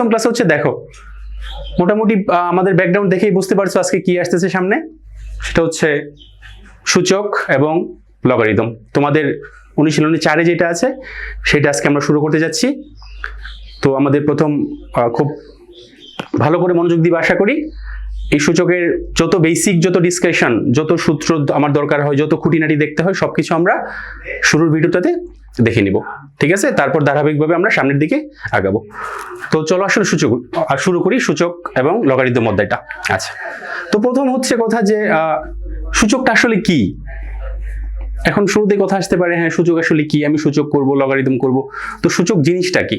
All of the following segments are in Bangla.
প্রথম ক্লাসে হচ্ছে দেখো। মোটামুটি আমাদের ব্যাকগ্রাউন্ড দেখেই বুঝতে পারছ আজকে কি আসতেছে সামনে। সেটা হচ্ছে সূচক এবং লগারিদম তোমাদের অনুশীলনী চারে যেটা আছে, সেটা আজকে আমরা শুরু করতে যাচ্ছি। তো আমাদের প্রথম খুব ভালো করে মনোযোগ দিবে আশা করি, এই সূচকের যত বেসিক যত ডিসকাশন যত সূত্র আমার দরকার হয়, যত খুঁটিনাটি দেখতে হয়, সবকিছু আমরা শুরুর ভিডিওটাতে দেখে নিব। ঠিক আছে? তারপর ধারাবাহিকভাবে আমরা সামনের দিকে আগাবো। তো চলো আসলে সূচক শুরু করি সূচক এবং লগারিদম অধ্যায়টা। আচ্ছা। তো প্রথম হচ্ছে কথা যে সূচকটা আসলে কি? এখন শুরুতে কথা আসতে পারে হ্যাঁ সূচক আসলে কি? আমি সূচক করব, লগারিদম করব। তো সূচক জিনিসটা কি?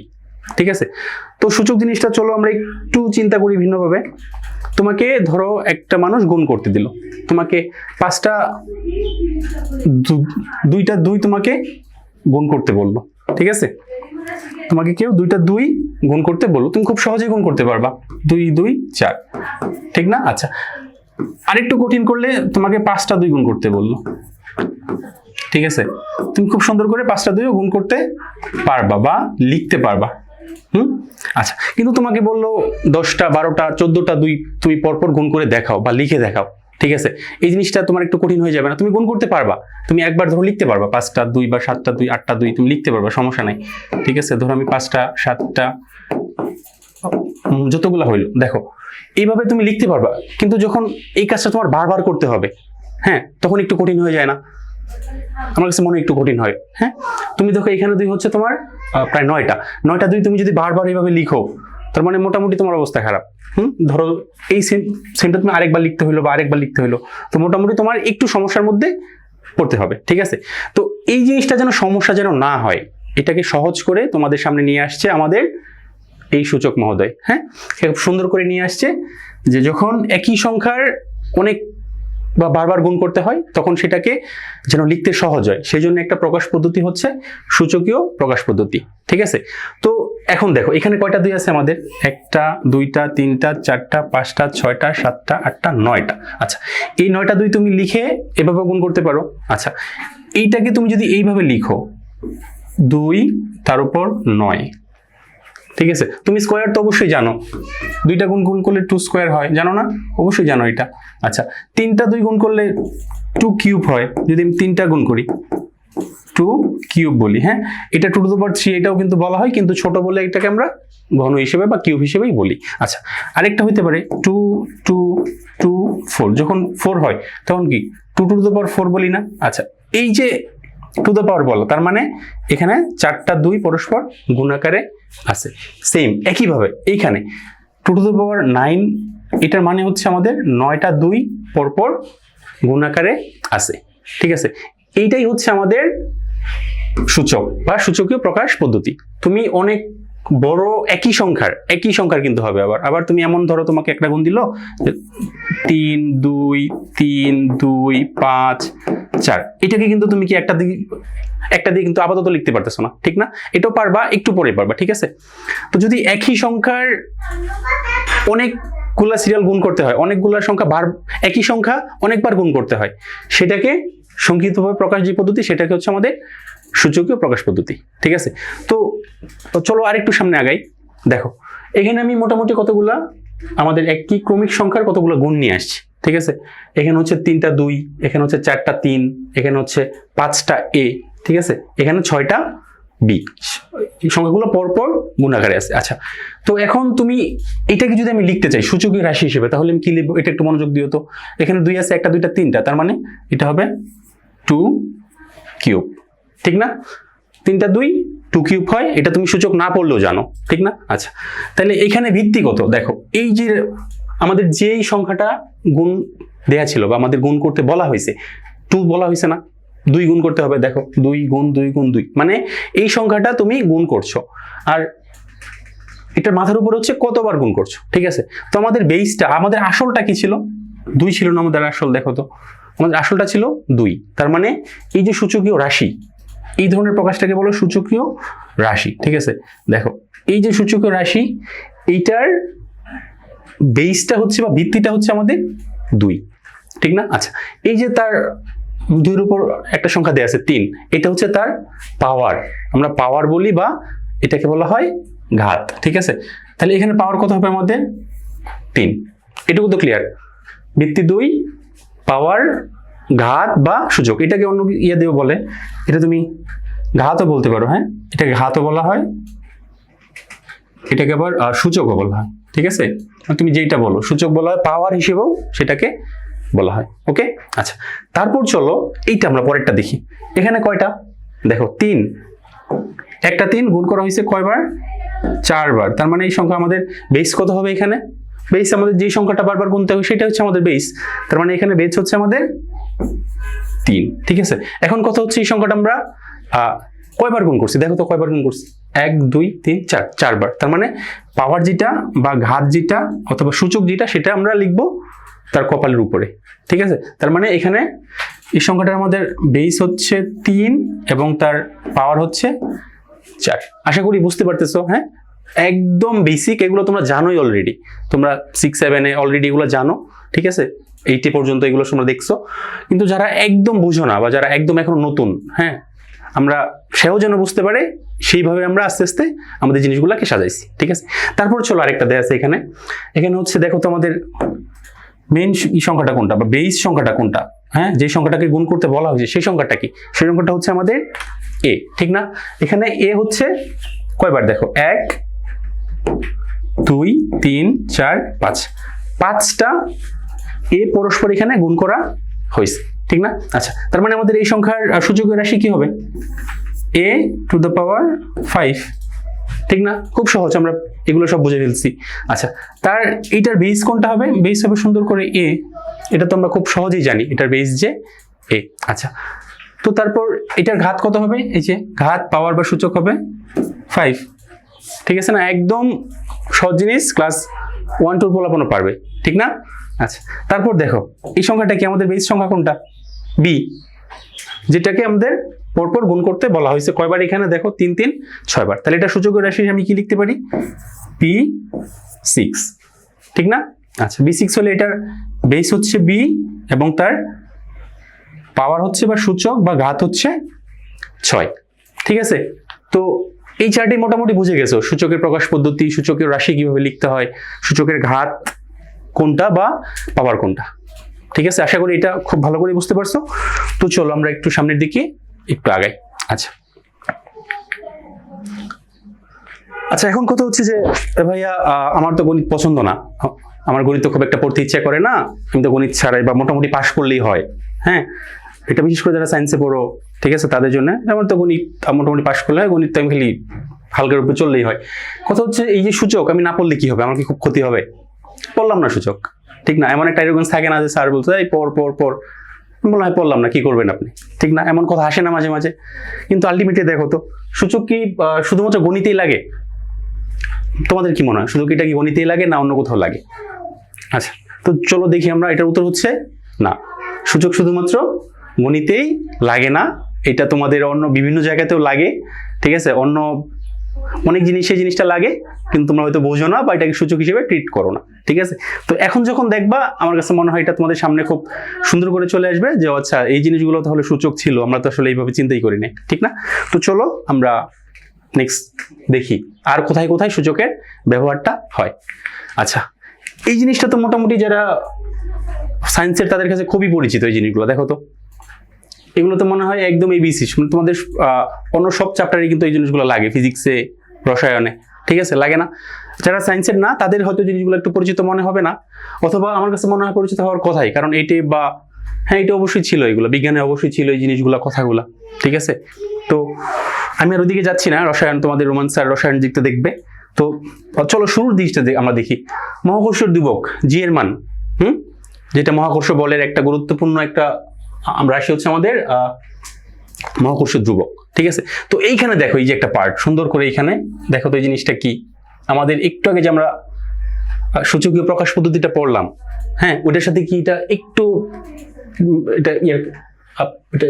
ঠিক আছে? তো সূচক জিনিসটা চলো আমরা একটু চিন্তা করি ভিন্নভাবে। তোমাকে ধরো একটা মানুষ গুণ করতে দিল। তোমাকে পাঁচটা দুইটা দুই তোমাকে গুণ করতে বলল। ঠিক আছে? তোমাকে কেউ দুইটা দুই গুণ করতে বলল। তুমি খুব সহজেই গুণ করতে পারবা। দুই দুই, চার। ঠিক না? আচ্ছা। আরেকটু কঠিন করলে তোমাকে পাঁচটা দুই গুণ করতে বলল। ঠিক আছে? তুমি খুব সুন্দর করে পাঁচটা দুইও গুণ করতে পারবা বা লিখতে পারবা। হুম? আচ্ছা। কিন্তু তোমাকে বলল দশটা, বারোটা, চোদ্দটা দুই তুমি পরপর গুণ করে দেখাও বা লিখে দেখাও। ঠিক আছে? এই জিনিসটা তোমার একটু কঠিন হয়ে যাবে না। তুমি গুণ করতে পারবা। তুমি একবার ধরো লিখতে পারবা। পাঁচটা দুই বা সাতটা, দুই, আটটা, দুই, তুমি লিখতে পারবা, সমস্যা নাই। ঠিক আছে? ধরো আমি পাঁচটা, সাতটা যতগুলা হইল, দেখো। এইভাবে তুমি লিখতে পারবা। কিন্তু যখন এই কাজটা তোমার বারবার করতে হবে হ্যাঁ তখন একটু কঠিন হয়ে যায় না। আমার কাছে মনে একটু কঠিন হয় হ্যাঁ? তুমি দেখো, এখানে দুই হচ্ছে তোমার প্রায় নয়টা। নয়টা দুই তুমি যদি বারবার এইভাবে লিখো তার মানে মোটামুটি তোমার অবস্থা খারাপ। হুম? ধরো এই সেন্টার তুমি আরেকবার লিখতে হইল বা আরেকবার লিখতে হইল। তো মোটামুটি তোমার একটু সমস্যার মধ্যে পড়তে হবে, ঠিক আছে? তো এই জিনিসটা যেন সমস্যা যেন না হয়, এটাকে সহজ করে তোমাদের সামনে নিয়ে আসছে আমাদের এই সূচক মহোদয় হ্যাঁ? সুন্দর করে নিয়ে আসছে যে যখন একই সংখ্যার অনেক বা বারবার গুণ করতে হয়, তখন সেটাকে যেন লিখতে সহজ হয়। সেই জন্য একটা প্রকাশ পদ্ধতি হচ্ছে সূচকীয় প্রকাশ পদ্ধতি। ঠিক আছে? তো এখন দেখো, এখানে কয়টা দুই আছে আমাদের? একটা, দুইটা, তিনটা, চারটা, পাঁচটা, ছয়টা, সাতটা, আটটা, নয়টা। আচ্ছা এই নয়টা দুই তুমি লিখে এভাবে গুণ করতে পারো। আচ্ছা এইটাকে তুমি যদি এইভাবে লিখো, দুই, তার উপর নয়। ঠিক আছে? তুমি স্কোয়ার তো অবশ্যই জানো। দুইটা গুণ গুণ করলে টু স্কোয়ার হয়, জানো না? অবশ্যই জানো এটা। আচ্ছা তিনটা দুই গুণ করলে টু কিউব হয়, যদি আমি তিনটা গুণ করি। টু কিউব বলি হ্যাঁ? এটা two to the power three এটাও কিন্তু বলা হয়, কিন্তু ছোট বলে এটাকে আমরা ঘন হিসেবে বা কিউব হিসেবেই বলি। আচ্ছা আরেকটা হইতে পারে টু টু টু ফোর যখন ফোর হয়, তখন কি? Two to the power four বলি না? আচ্ছা এই যে টু দ্য পাওয়ার বলো, তার মানে এখানে চারটা দুই পরস্পর গুণাকারে আছে। সেম একইভাবে এইখানে two to the power nine এটার মানে হচ্ছে আমাদের নয়টা দুই পরপর গুণাকারে আছে। ঠিক আছে? এইটাই হচ্ছে আমাদের সূচক বা সূচকীয় প্রকাশ পদ্ধতি। তুমি অনেক বড় একই সংখ্যার একই সংখ্যার কিন্তু হবে আবার। আবার তুমি এমন ধরো তোমাকে একটা গুণ দিল তিন, দুই তিন, দুই, পাঁচ, চার। এটাকে কিন্তু তুমি কি একটা দিকে, একটা দিয়ে কিন্তু আপাতত লিখতে পারতেছো না, ঠিক না? এটাও পারবা, একটু পরে পারবা, ঠিক আছে? তো যদি একই সংখ্যার অনেকগুলা সিরিয়াল গুণ করতে হয়, অনেকগুলা সংখ্যা বার, একই সংখ্যা অনেকবার গুণ করতে হয়, সেটাকে সংক্ষিপ্তভাবে প্রকাশ যে পদ্ধতি, সেটাকে হচ্ছে আমাদের সূচকীয় প্রকাশ পদ্ধতি, ঠিক আছে? তো চলো আরেকটু সামনে আগাই। দেখো, এখানে আমি মোটামুটি কতগুলা, আমাদের একই ক্রমিক সংখ্যার কতগুলো গুণ নিয়ে আসছি, ঠিক আছে? এখানে হচ্ছে তিনটা দুই, এখানে হচ্ছে চারটা তিন, এখানে হচ্ছে পাঁচটা এ, ঠিক আছে? এখানে ছয়টা বি, এই সংখ্যাগুলো পরপর গুণাকারে আছে। আচ্ছা তো এখন তুমি এটাকে যদি আমি লিখতে চাই, সূচকীয় রাশি হিসেবে, তাহলে আমি কি লিখব? এটা একটু মনোযোগ দিও তো। এখানে দুই আছে, একটা, দুইটা, তিনটা, তার মানে এটা হবে টু কিউব ঠিক না? তিনটা দুই টু কিউব হয় এটা তুমি সূচক না পড়লেও জানো, ঠিক না? আচ্ছা তাহলে এখানে ভিত্তি কত? দেখো, এই যে আমাদের যেই সংখ্যাটা গুণ দেয়া ছিল বা আমাদের গুণ করতে বলা হয়েছে টু বলা হয়েছে না, দুই গুণ করতে হবে, দেখো, দুই গুণ দুই গুণ, দুই মানে এই সংখ্যাটা তুমি গুণ করছ, আর এটার মাথার উপর হচ্ছে কতবার গুণ করছ, ঠিক আছে? তো আমাদের বেসটা আমাদের আসলটা কি ছিল? দুই ছিল না আমাদের আসল, দেখো তো, আমাদের আসলটা ছিল দুই, তার মানে এই যে সূচকীয় রাশি এই ধরনের প্রকাশটাকে বলো সূচকীয় রাশি, ঠিক আছে? দেখো, এই যে সূচকীয় রাশি, এইটার বেসটা হচ্ছে বা ভিত্তিটা হচ্ছে আমাদের দুই, ঠিক না? আচ্ছা এই যে তার দুইয়ের উপর একটা সংখ্যা দেওয়া আছে, তিন, এটা হচ্ছে তার পাওয়ার আমরা পাওয়ার বলি বা এটাকে বলা হয় ঘাত, ঠিক আছে? তাহলে এখানে পাওয়ার কত হবে আমাদের? তিন, এটুকু তো ক্লিয়ার ভিত্তি দুই পাওয়ার ঘাত বা সূচক, এটাকে অন্য ইয়ে দিয়ে বলে। এটা তুমি ঘাতও বলতে পারো হ্যাঁ? এটাকে ঘাতও বলা হয়, এটাকে আবার সূচকও বলা হয়, ঠিক আছে? তুমি যেটা বলো, সূচক বলা হয় পাওয়ার হিসেবেও সেটাকে বলা হয় ওকে আচ্ছা তারপর চলো, এইটা আমরা পরেরটা দেখি। এখানে কয়টা? দেখো, তিন। একটা তিন গুণ করা হয়েছে কয়বার? চারবার। তার মানে এই সংখ্যা আমাদের বেস কত হবে এখানে? বেস আমাদের যে সংখ্যাটা বারবার গুনতে হবে, সেটা হচ্ছে আমাদের বেস তার মানে এখানে বেস হচ্ছে আমাদের তিন। ঠিক আছে? এখন কথা হচ্ছে এই সংখ্যাটা আমরা কয়বার গুণ করছি? দেখো তো কয়বার গুণ করছি। এক, দুই, তিন, চার। চারবার। তার মানে পাওয়ার যেটা বা ঘাত যেটা অথবা সূচক যেটা, সেটা আমরা লিখব তার কপালের উপরে। ঠিক আছে? তার মানে এখানে এই সংখ্যাটার আমাদের বেস হচ্ছে তিন এবং তার পাওয়ার হচ্ছে চার। আশা করি বুঝতে পারতেছো হ্যাঁ? একদম বেসিক এগুলো তোমরা জানোই অলরেডি তোমরা সিক্স সেভেনে অলরেডি এগুলো জানো। ঠিক আছে? এইটে পর্যন্ত এগুলো তোমরা দেখছ। কিন্তু যারা একদম বুঝো না বা যারা একদম এখন নতুন হ্যাঁ আমরা সেও যেন বুঝতে পারে, সেইভাবে আমরা আস্তে আস্তে আমাদের জিনিসগুলোকে সাজাইছি, ঠিক আছে? তারপর চলো আরেকটা দেয়া আছে এখানে। এখানে হচ্ছে দেখো তো আমাদের মেইন সংখ্যাটা কোনটা? বা বেস সংখ্যাটা কোনটা? হ্যাঁ যে সংখ্যাটাকে গুণ করতে বলা হয়েছে, সেই সংখ্যাটা কি? সেই সংখ্যাটা হচ্ছে আমাদের এ ঠিক না? এখানে এ হচ্ছে কয়বার দেখো? এক, দুই, তিন, চার, পাঁচ। পাঁচটা এ পরস্পর এখানে গুণ করা হয়েছে ঠিক না? আচ্ছা তার মানে আমাদের এই সংখ্যার আহ, সূচকীয় রাশি কি হবে? A to the power five ঠিক না? খুব সহজ আমরা এগুলো সব বুঝে ফেলছি। আচ্ছা তার এইটার বেস কোনটা হবে? বেস হবে সুন্দর করে এ এটা তো আমরা খুব সহজেই জানি এটার বেস যে এ। আচ্ছা তো তারপর এটার ঘাত কত হবে? এই যে ঘাত পাওয়ার বা সূচক হবে ফাইভ ঠিক আছে না? একদম সহজ জিনিস ক্লাস ওয়ান টুর পোলাপনো পারবে, ঠিক না? আচ্ছা তারপর দেখো, এই সংখ্যাটা কি আমাদের বেস সংখ্যা কোনটা? বি যেটাকে আমাদের পরপর গুণ করতে বলা হয়েছে। কয়বার এখানে দেখো? তিন তিন, ছয়বার। তাহলে এটা সূচকের রাশি আমি কি লিখতে পারি? বি সিক্স ঠিক না? আচ্ছা বি সিক্স হলে এটার বেস হচ্ছে বি এবং তার পাওয়ার হচ্ছে বা সূচক বা ঘাত হচ্ছে ছয়, ঠিক আছে? তো এই চারটি মোটামুটি বুঝে গেছো, সূচকের প্রকাশ পদ্ধতি, সূচকের রাশি কীভাবে লিখতে হয়, সূচকের ঘাত কোনটা বা পাওয়ার কোনটা। ঠিক আছে? আশা করি এটা খুব ভালো করে বুঝতে পারছ। তো চলো আমরা একটু সামনের দিকে, একটু আগাই। আচ্ছা। আচ্ছা এখন কথা হচ্ছে যে ভাইয়া আমার তো গণিত পছন্দ না। আমার গণিত খুব একটা পড়তে ইচ্ছা করে না। আমি তো গণিত ছাড়াই বা মোটামুটি পাশ করলেই হয়। হ্যাঁ? এটা বিশেষ করে যারা সায়েন্সে পড়ো ঠিক আছে? তাদের জন্য যেমন তো গণিত মোটামুটি পাশ করলে হয়, গণিত তো আমি খালি হালকার উপরে চললেই হয়। কথা হচ্ছে এই যে সূচক, আমি না পড়লে কি হবে? আমার কি খুব ক্ষতি হবে? পড়লাম না সূচক। ঠিক না? এমন একটা এরকম থাকে না যে স্যার বলছে, এই পর পর পর বললাম, হয়, পড়লাম না, কি করবেন আপনি? ঠিক না? এমন কথা আসে না মাঝে মাঝে। কিন্তু আলটিমেটলি দেখো তো, সূচক কি শুধুমাত্র গণিতেই লাগে? তোমাদের কি মনে হয়? শুধু কি এটা কি গণিতেই লাগে না অন্য কোথাও লাগে? আচ্ছা তো চলো দেখি আমরা, এটার উত্তর হচ্ছে না। সূচক শুধুমাত্র গণিতেই লাগে না এটা তোমাদের অন্য বিভিন্ন জায়গাতেও লাগে, ঠিক আছে? অন্য অনেক জিনিস, সেই জিনিসটা লাগে, কিন্তু তোমরা হয়তো বোঝো না বা এটাকে সূচক হিসেবে ট্রিট করো না, ঠিক আছে? তো এখন যখন দেখবা, আমার কাছে মনে হয় এটা তোমাদের সামনে খুব সুন্দর করে চলে আসবে যে আচ্ছা এই জিনিসগুলো তাহলে সূচক ছিল, আমরা তো আসলে এইভাবে চিন্তাই করি নাই ঠিক না? তো চলো, আমরা নেক্সট দেখি, আর কোথায় কোথায় সূচকের ব্যবহারটা হয়। আচ্ছা এই জিনিসটা তো মোটামুটি যারা সায়েন্সের তাদের কাছে খুবই পরিচিত, এই জিনিসগুলো, দেখো তো। এগুলো তো মনে হয় একদম এবিসি তোমাদের অন্য সব চ্যাপ্টারে কিন্তু এই জিনিসগুলো লাগে ফিজিক্সে রসায়নে, ঠিক আছে? লাগে না? যারা সায়েন্সের না, তাদের হয়তো জিনিসগুলো একটু পরিচিত মনে হবে না, অথবা আমার কাছে মনে হয় পরিচিত হওয়ার কথাই, কারণ এইটে বা হ্যাঁ এটা অবশ্যই ছিল এগুলো, বিজ্ঞানে অবশ্যই ছিল এই জিনিসগুলো, কথাগুলো, ঠিক আছে? তো, আমি আর ওদিকে যাচ্ছি না, রসায়ন, তোমাদের রোমান স্যার রসায়ন দিকটা দেখবে। তো, চলো শুরুর দিকটা আমরা দেখি। মহাকর্ষর দুবক জি এর মান, হুম? যেটা মহাকর্ষ বলের একটা গুরুত্বপূর্ণ একটা আম, রাশি হচ্ছে আমাদের মহাকর্ষ ধ্রুবক ঠিক আছে? তো এইখানে দেখো এই যে একটা পার্ট সুন্দর করে এইখানে দেখো তো এই জিনিসটা কি? আমাদের একটু আগে যে আমরা সূচকীয় প্রকাশ পদ্ধতিটা পড়লাম হ্যাঁ ওটার সাথে কি এটা একটু এটা ইয়ে এটা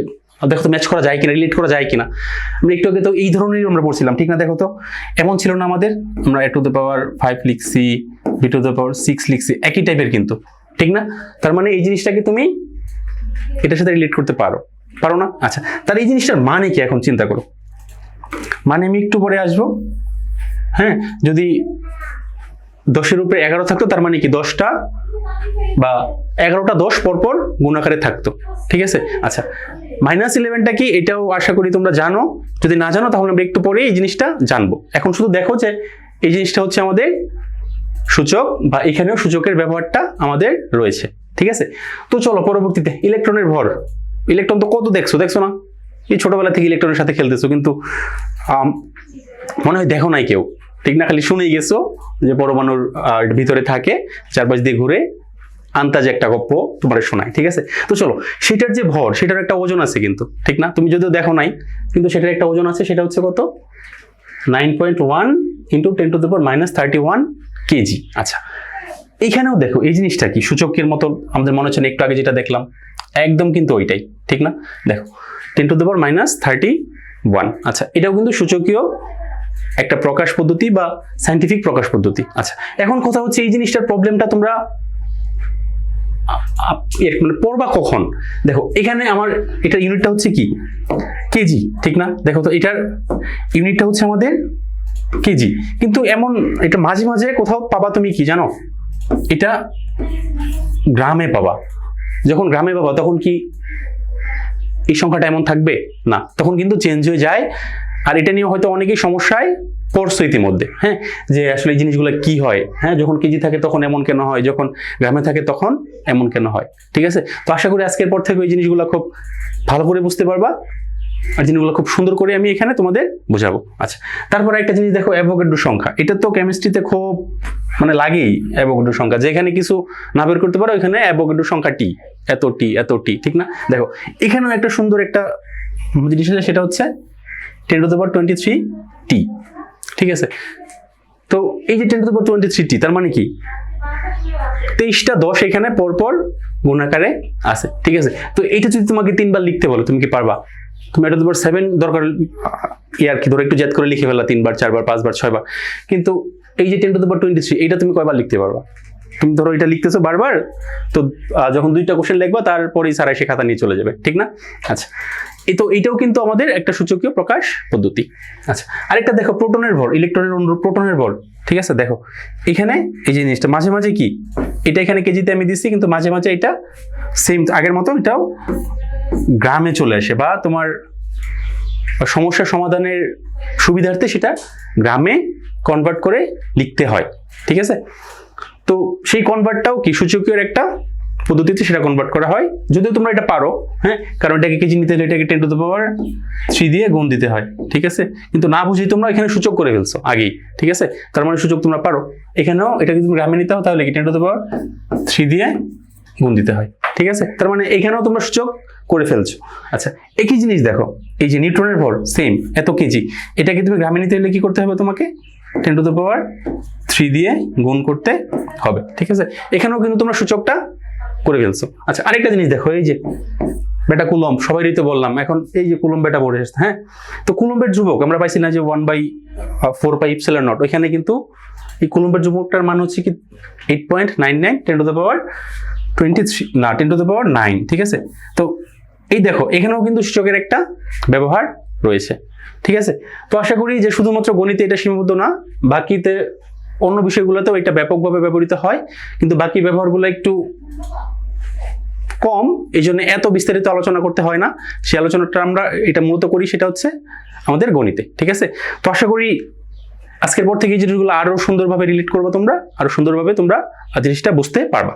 দেখো তো ম্যাচ করা যায় কিনা রিলেট করা যায় কিনা? আমরা একটু আগে তো এই ধরনেরই আমরা পড়ছিলাম ঠিক না দেখো তো? এমন ছিল না আমাদের আমরা A to the power five লিখছি B to the power six লিখছি একই টাইপের কিন্তু ঠিক না? তার মানে এই জিনিসটাকে তুমি এটার সাথে রিলেট করতে পারো। পারো না? আচ্ছা তাহলে এই জিনিসটার মানে কি এখন চিন্তা করো। মানে আমি একটু পরে আসব। হ্যাঁ যদি দশের উপরে এগারো থাকতো, তার মানে কি দশটা বা এগারোটা দশ পরপর গুণাকারে থাকতো। ঠিক আছে? আচ্ছা মাইনাস ইলেভেনটা কি? এটাও আশা করি তোমরা জানো। যদি না জানো, তাহলে আমরা একটু পরে এই জিনিসটা জানব। এখন শুধু দেখো যে এই জিনিসটা হচ্ছে আমাদের সূচক বা এখানেও সূচকের ব্যবহারটা আমাদের রয়েছে। ঠিক আছে? তো চলো পরবর্তীতে ইলেকট্রনের ভর। ইলেকট্রন তো কত দেখছ? দেখছ না? এই ছোটবেলা থেকে ইলেকট্রনের সাথে খেলতেছো, কিন্তু মনে হয় দেখো নাই কেউ। ঠিক না? খালি শুনেই গেছো যে পরমাণুর ভিতরে থাকে, চারপাশ দিয়ে ঘুরে আন্তাজে একটা গপ্প তোমার শোনায়, ঠিক আছে? তো চলো, সেটার যে ভর, সেটার একটা ওজন আছে কিন্তু, ঠিক না? তুমি যদিও দেখো নাই, কিন্তু সেটার একটা ওজন আছে, সেটা হচ্ছে কত? Nine point one into ten to the power minus thirty one KG আচ্ছা এইখানেও দেখো, এই জিনিসটা কি? সূচকের মতো আমাদের মনে হচ্ছে একটু আগে যেটা দেখলাম, একদম কিন্তু ওইটাই, ঠিক না? দেখো ten to the power minus thirty one আচ্ছা এটাও কিন্তু সূচকীয় একটা প্রকাশ পদ্ধতি বা সাইন্টিফিক প্রকাশ পদ্ধতি। আচ্ছা এখন কথা হচ্ছে এই জিনিসটার প্রবলেমটা তোমরা এর মানে পড়বা কখন? দেখো, এখানে আমার এটার ইউনিটটা হচ্ছে কি? কেজি, ঠিক না? দেখো তো, এটার ইউনিটটা হচ্ছে আমাদের কেজি। কিন্তু এমন, এটা মাঝে মাঝে কোথাও পাবা তুমি কি, জানো? এটা গ্রামে পাবা যখন গ্রামে পাবা তখন কি এই সংখ্যাটা এমন থাকবে? না। তখন কিন্তু চেঞ্জ হয়ে যায়। আর এটা নিয়ে হয়তো অনেকেই সমস্যায় পড়ছো ইতিমধ্যে। হ্যাঁ? যে আসলে এই জিনিসগুলো কি হয়? হ্যাঁ? যখন কেজি থাকে তখন এমন কেন হয়? যখন গ্রামে থাকে তখন এমন কেন হয়? ঠিক আছে? তো আশা করি আজকের পর থেকে ওই জিনিসগুলো খুব ভালো করে বুঝতে পারবা। আর জিনিসগুলো খুব সুন্দর করে আমি এখানে তোমাদের বোঝাবো। আচ্ছা তারপর একটা জিনিস দেখো অ্যাভোগাড্রো সংখ্যা। এটা তো কেমিস্ট্রিতে খুব মানে লাগেই অ্যাভোগাড্রো সংখ্যা। যেখানে কিছু না বের করতে পারো এখানে অ্যাভোগাড্রো সংখ্যা টি, এত টি এত টি, ঠিক না? দেখো, এখানেও একটা সুন্দর একটা জিনিস আছে, সেটা হচ্ছে ten to the power twenty three টি ঠিক আছে? তো এই যে ten to the power twenty three টি তার মানে কি? তেইশটা দশ এখানে পরপর গুণাকারে আছে, ঠিক আছে? তো এইটা যদি তোমাকে তিনবার লিখতে বলো, তুমি কি পারবা? তুমি এটা তোমার সেভেন দরকার ইয়ার কি ধরো একটু জেদ করে লিখে ফেলা তিনবার, চারবার, পাঁচবার, ছয়বার। কিন্তু এই যে ten to the twenty three এইটা তুমি কয়বার লিখতে পারবা? তুমি ধরো এটা লিখতেছো বারবার, তো যখন দুইটা কোশ্চেন লিখবা, তারপরেই স্যার এসে খাতা নিয়ে চলে যাবে, ঠিক না? আচ্ছা এই তো এইটাও কিন্তু আমাদের একটা সূচকীয় প্রকাশ পদ্ধতি। আচ্ছা আরেকটা দেখো, প্রোটনের ভর, ইলেকট্রনের অনুরূপ প্রোটনের ভর, ঠিক আছে? দেখো, এখানে এই জিনিসটা, মাঝে মাঝে কি? এটা এখানে কেজিতে আমি দিচ্ছি কিন্তু মাঝে মাঝে এটা সেম আগের মতো এটাও গ্রামে চলে আসে বা তোমার সমস্যা সমাধানের সুবিধার্থে সেটা গ্রামে কনভার্ট করে লিখতে হয়, ঠিক আছে? তো সেই কনভার্টটাও কি সূচকীয় একটা পদ্ধতিতে সেটা কনভার্ট করা হয়, যদিও তোমরা এটা পারো হ্যাঁ? কারণ এটাকে কেজি নিতে হলে এটাকে ten to the power three দিয়ে গুণ দিতে হয়, ঠিক আছে? কিন্তু না বুঝেই তোমরা এখানে সূচক করে ফেলছো আগেই, ঠিক আছে? তার মানে সূচক তোমরা পারো। এখানেও এটা যদি তুমি গ্রামে নিতে হও তাহলে ten to the power three দিয়ে গুণ দিতে হয়, ঠিক আছে? তার মানে এখানেও তোমরা সূচক করে ফেলছো। আচ্ছা একই জিনিস দেখো, এই যে নিউট্রনের ভর সেম এত কেজি, এটাকে তুমি গ্রামে নিতে হলে কি করতে হবে তোমাকে? Ten to the power three দিয়ে গুণ করতে হবে, ঠিক আছে? এখানেও কিন্তু তোমরা সূচকটা করে ফেলছো। আচ্ছা আরেকটা জিনিস দেখো, এই যে বেটা কুলম্ব সবাই তো বললাম, এখন এই যে কুলম্ব বেটা পড়ে এসছে হ্যাঁ? তো কুলম্বের যুবক আমরা পাইছি না যে ওয়ান বাই ফোর বাই ইপসেলের নট ওইখানে কিন্তু এই কুলম্বের যুবকটার মান হচ্ছে কি eight point nine nine ten to the power twenty three না ten to the power nine ঠিক আছে? তো এই দেখো, এখানেও কিন্তু সূচকের একটা ব্যবহার রয়েছে, ঠিক আছে? তো আশা করি যে শুধুমাত্র গণিতে এটা সীমাবদ্ধ না, বাকিতে অন্য বিষয়গুলোতেও এটা ব্যাপকভাবে ব্যবহৃত হয়, কিন্তু বাকি ব্যবহারগুলো একটু কম, এই জন্য এত বিস্তারিত আলোচনা করতে হয় না। সেই আলোচনাটা আমরা এটা মূলত করি, সেটা হচ্ছে আমাদের গণিতে, ঠিক আছে? তো আশা করি আজকের পর থেকে এই জিনিসগুলো আরও সুন্দরভাবে রিলেট করব তোমরা, আরও সুন্দরভাবে তোমরা জিনিসটা বুঝতে পারবা।